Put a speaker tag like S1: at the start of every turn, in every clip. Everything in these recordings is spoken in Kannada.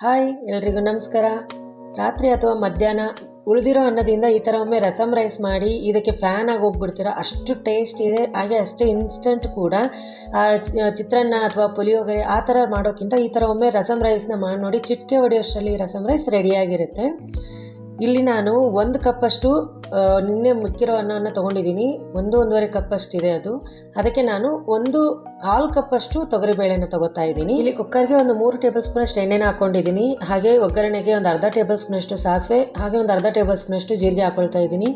S1: ಹಾಯ್, ಎಲ್ರಿಗೂ ನಮಸ್ಕಾರ. ರಾತ್ರಿ ಅಥವಾ ಮಧ್ಯಾಹ್ನ ಉಳಿದಿರೋ ಅನ್ನದಿಂದ ಈ ಥರ ಒಮ್ಮೆ ರಸಮ್ ರೈಸ್ ಮಾಡಿ ಇದಕ್ಕೆ ಫ್ಯಾನ್ ಆಗಿ ಹೋಗ್ಬಿಡ್ತೀರ. ಅಷ್ಟು ಟೇಸ್ಟ್ ಇದೆ. ಹಾಗೆ ಅಷ್ಟು ಇನ್ಸ್ಟಂಟ್ ಕೂಡ ಚಿತ್ರಾನ್ನ ಅಥವಾ ಪುಲಿಯೋಗರೆ ಆ ಥರ ಮಾಡೋಕ್ಕಿಂತ ಈ ಥರ ಒಮ್ಮೆ ರಸಮ್ ರೈಸ್ನ ಮಾಡಿ ನೋಡಿ ಚಿಟಿಕೆ ಹೊಡೆಯೋಷ್ಟರಲ್ಲಿ ರಸಮ್ ರೈಸ್ ರೆಡಿಯಾಗಿರುತ್ತೆ ಇಲ್ಲಿ ನಾನು ಒಂದು ಕಪ್ಪಷ್ಟು ನಿನ್ನೆ ಮಿಕ್ಕಿರೋ ಅನ್ನವನ್ನು ತೊಗೊಂಡಿದ್ದೀನಿ. ಒಂದು, ಒಂದೂವರೆ ಕಪ್ಪಷ್ಟಿದೆ ಅದು. ಅದಕ್ಕೆ ನಾನು ಒಂದು ಕಾಲು ಕಪ್ಪಷ್ಟು ತೊಗರಿಬೇಳೆನ ತೊಗೋತಾ ಇದ್ದೀನಿ. ಇಲ್ಲಿ ಕುಕ್ಕರ್ಗೆ ಒಂದು ಮೂರು ಟೇಬಲ್ ಸ್ಪೂನ್ ಅಷ್ಟು ಎಣ್ಣೆನ ಹಾಕೊಂಡಿದ್ದೀನಿ. ಹಾಗೆ ಒಗ್ಗರಣೆಗೆ ಒಂದು ಅರ್ಧ ಟೇಬಲ್ ಸ್ಪೂನಷ್ಟು ಸಾಸಿವೆ, ಹಾಗೆ ಒಂದು ಅರ್ಧ ಟೇಬಲ್ ಸ್ಪೂನಷ್ಟು ಜೀರಿಗೆ ಹಾಕೊಳ್ತಾ ಇದ್ದೀನಿ.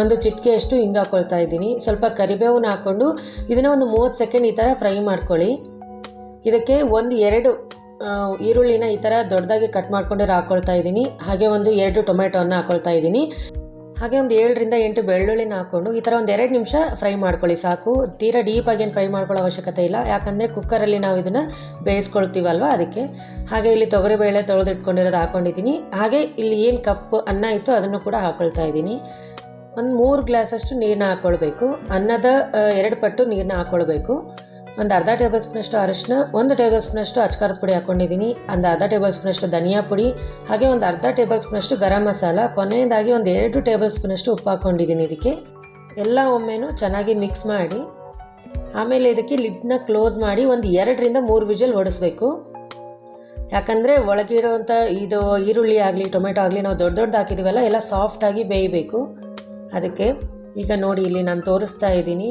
S1: ಒಂದು ಚಿಟಿಕೆಯಷ್ಟು ಹಿಂಗೆ ಹಾಕೊಳ್ತಾ ಇದ್ದೀನಿ. ಸ್ವಲ್ಪ ಕರಿಬೇವನ್ನ ಹಾಕ್ಕೊಂಡು ಇದನ್ನು ಒಂದು ಮೂವತ್ತು ಸೆಕೆಂಡ್ ಈ ಥರ ಫ್ರೈ ಮಾಡ್ಕೊಳ್ಳಿ. ಇದಕ್ಕೆ ಒಂದು ಎರಡು ಈರುಳ್ಳಿನ ಈ ಥರ ದೊಡ್ಡದಾಗಿ ಕಟ್ ಮಾಡ್ಕೊಂಡಿರೋ ಹಾಕ್ಕೊಳ್ತಾ ಇದ್ದೀನಿ. ಹಾಗೆ ಒಂದು ಎರಡು ಟೊಮೆಟೊನ ಹಾಕ್ಕೊಳ್ತಾ ಇದ್ದೀನಿ. ಹಾಗೆ ಒಂದು ಏಳರಿಂದ ಎಂಟು ಬೆಳ್ಳುಳ್ಳಿನ ಹಾಕ್ಕೊಂಡು ಈ ಥರ ಒಂದು ಎರಡು ನಿಮಿಷ ಫ್ರೈ ಮಾಡ್ಕೊಳ್ಳಿ ಸಾಕು. ತೀರಾ ಡೀಪಾಗಿ ಏನು ಫ್ರೈ ಮಾಡ್ಕೊಳ್ಳೋ ಅವಶ್ಯಕತೆ ಇಲ್ಲ. ಯಾಕಂದರೆ ಕುಕ್ಕರಲ್ಲಿ ನಾವು ಇದನ್ನು ಬೇಯಿಸ್ಕೊಳ್ತೀವಲ್ವ ಅದಕ್ಕೆ. ಹಾಗೆ ಇಲ್ಲಿ ತೊಗರಿಬೇಳೆ ತೊಳೆದಿಟ್ಕೊಂಡಿರೋದು ಹಾಕ್ಕೊಂಡಿದ್ದೀನಿ ಹಾಗೆ ಇಲ್ಲಿ ಏನು ಕಪ್ ಅನ್ನ ಇತ್ತು ಅದನ್ನು ಕೂಡ ಹಾಕ್ಕೊಳ್ತಾ ಇದ್ದೀನಿ. ಒಂದು ಮೂರು ಗ್ಲಾಸಷ್ಟು ನೀರನ್ನ ಹಾಕ್ಕೊಳ್ಬೇಕು ಅನ್ನದ ಎರಡು ಪಟ್ಟು ನೀರನ್ನ ಹಾಕ್ಕೊಳ್ಬೇಕು ಒಂದು ಅರ್ಧ ಟೇಬಲ್ ಸ್ಪೂನಷ್ಟು ಅರಿಶಿನ, ಒಂದು ಟೇಬಲ್ ಸ್ಪೂನಷ್ಟು ಅಚ್ಕಾರದ ಪುಡಿ ಹಾಕ್ಕೊಂಡಿದ್ದೀನಿ ಒಂದು ಅರ್ಧ ಟೇಬಲ್ ಸ್ಪೂನಷ್ಟು ಧನಿಯಾ ಪುಡಿ, ಹಾಗೆ ಒಂದು ಅರ್ಧ ಟೇಬಲ್ ಸ್ಪೂನಷ್ಟು ಗರಂ ಮಸಾಲ, ಕೊನೆಯದಾಗಿ ಒಂದು ಎರಡು ಟೇಬಲ್ ಸ್ಪೂನಷ್ಟು ಉಪ್ಪು ಹಾಕ್ಕೊಂಡಿದ್ದೀನಿ ಇದಕ್ಕೆ. ಎಲ್ಲ ಒಮ್ಮೆನೂ ಚೆನ್ನಾಗಿ ಮಿಕ್ಸ್ ಮಾಡಿ, ಆಮೇಲೆ ಇದಕ್ಕೆ ಲಿಡ್ನ ಕ್ಲೋಸ್ ಮಾಡಿ ಒಂದು ಎರಡರಿಂದ ಮೂರು ವಿಜಲ್ ಹೊಡಿಸ್ಬೇಕು ಯಾಕಂದರೆ ಒಳಗಿರೋವಂಥ ಇದು ಈರುಳ್ಳಿ ಆಗಲಿ, ಟೊಮೆಟೊ ಆಗಲಿ ನಾವು ದೊಡ್ಡ ದೊಡ್ಡ ಹಾಕಿದ್ದೀವಲ್ಲ ಎಲ್ಲ ಸಾಫ್ಟಾಗಿ ಬೇಯಬೇಕು. ಅದಕ್ಕೆ ಈಗ ನೋಡಿ ಇಲ್ಲಿ ನಾನು ತೋರಿಸ್ತಾ ಇದ್ದೀನಿ.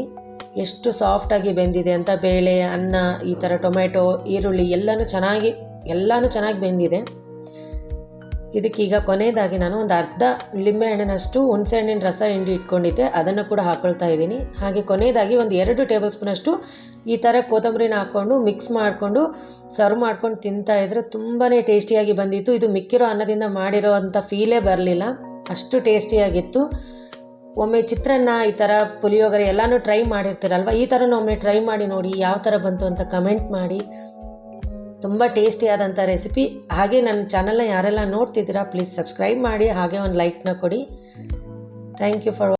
S1: ಎಷ್ಟು ಸಾಫ್ಟಾಗಿ ಬೆಂದಿದೆ ಅಂತ ಬೇಳೆ, ಅನ್ನ, ಈ ಥರ ಟೊಮೆಟೊ, ಈರುಳ್ಳಿ ಎಲ್ಲನೂ ಚೆನ್ನಾಗಿ ಎಲ್ಲನೂ ಚೆನ್ನಾಗಿ ಬೆಂದಿದೆ. ಇದಕ್ಕೀಗ ಕೊನೆಯದಾಗಿ ನಾನು ಒಂದು ಅರ್ಧ ಲಿಂಬೆ ಹಣ್ಣಿನಷ್ಟು ಹುಣಸೆ ಹಣ್ಣಿನ ರಸ ಹಿಂಡಿ ಇಟ್ಕೊಂಡಿದ್ದೆ. ಅದನ್ನು ಕೂಡ ಹಾಕ್ಕೊಳ್ತಾ ಇದ್ದೀನಿ. ಹಾಗೆ ಕೊನೆಯದಾಗಿ ಒಂದು ಎರಡು ಟೇಬಲ್ ಸ್ಪೂನಷ್ಟು ಈ ಥರ ಕೊತ್ತಂಬರಿನ ಹಾಕ್ಕೊಂಡು ಮಿಕ್ಸ್ ಮಾಡಿಕೊಂಡು ಸರ್ವ್ ಮಾಡ್ಕೊಂಡು ತಿಂತಾ ಇದ್ರೆ ತುಂಬಾ ಟೇಸ್ಟಿಯಾಗಿ ಬಂದಿತ್ತು. ಇದು ಮಿಕ್ಕಿರೋ ಅನ್ನದಿಂದ ಮಾಡಿರೋ ಫೀಲೇ ಬರಲಿಲ್ಲ. ಅಷ್ಟು ಟೇಸ್ಟಿಯಾಗಿತ್ತು ಒಮ್ಮೆ ಚಿತ್ರಾನ್ನ, ಈ ಥರ ಪುಳಿಯೋಗರೆ ಎಲ್ಲನೂ ಟ್ರೈ ಮಾಡಿರ್ತೀರಲ್ವ? ಈ ಥರನೂ ಒಮ್ಮೆ ಟ್ರೈ ಮಾಡಿ ನೋಡಿ, ಯಾವ ಥರ ಬಂತು ಅಂತ ಕಮೆಂಟ್ ಮಾಡಿ. ತುಂಬ ಟೇಸ್ಟಿಯಾದಂಥ ರೆಸಿಪಿ ಹಾಗೆ ನನ್ನ ಚಾನಲ್ನ ಯಾರೆಲ್ಲ ನೋಡ್ತಿದ್ದೀರಾ ಪ್ಲೀಸ್ ಸಬ್ಸ್ಕ್ರೈಬ್ ಮಾಡಿ, ಹಾಗೆ ಒಂದು ಲೈಕ್ನ ಕೊಡಿ. Thank you for